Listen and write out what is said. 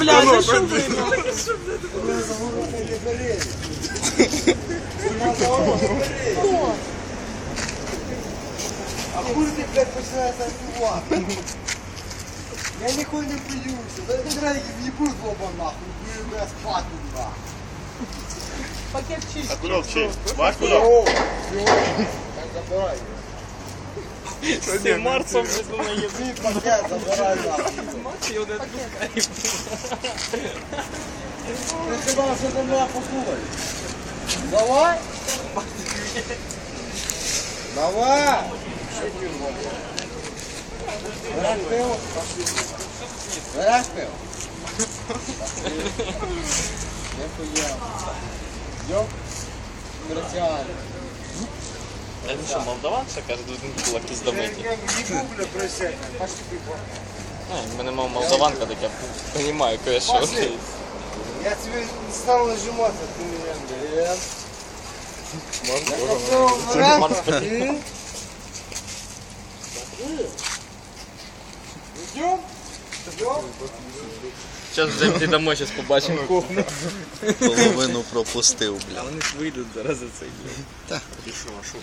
Блядь, за що ви? А хуй ты, блядь, починаешь отбивать? Я нихуя не боюсь. Да не знаю, не буду оба нахуй. Буду, блядь, спать нахуй. Пакет чистий. А куди вчить? Бач куди? О, все. Так забирай. Ти Марсом вже на єдині. Ты пакет забирай нахуй. Його не відпускай. Ты сказал, что ты меня послухай. Давай. Давай. Береш пиво? Береш пиво? Нихуя. Йоп. Кричали. А він що, молдаван ще каже, тут кулак піздомиті. Не куплю присядь. Пошли пиво. В мене мав молдаванка, так я розумію, кое-що. Я тебе не стану нажимать, а ты меня, блин. Я хотел брать. И? Идем? Идем? Зараз вже домой, зараз побачимо кухню. Половину пропустив, бля. А вони ж вийдуть зараз за цей.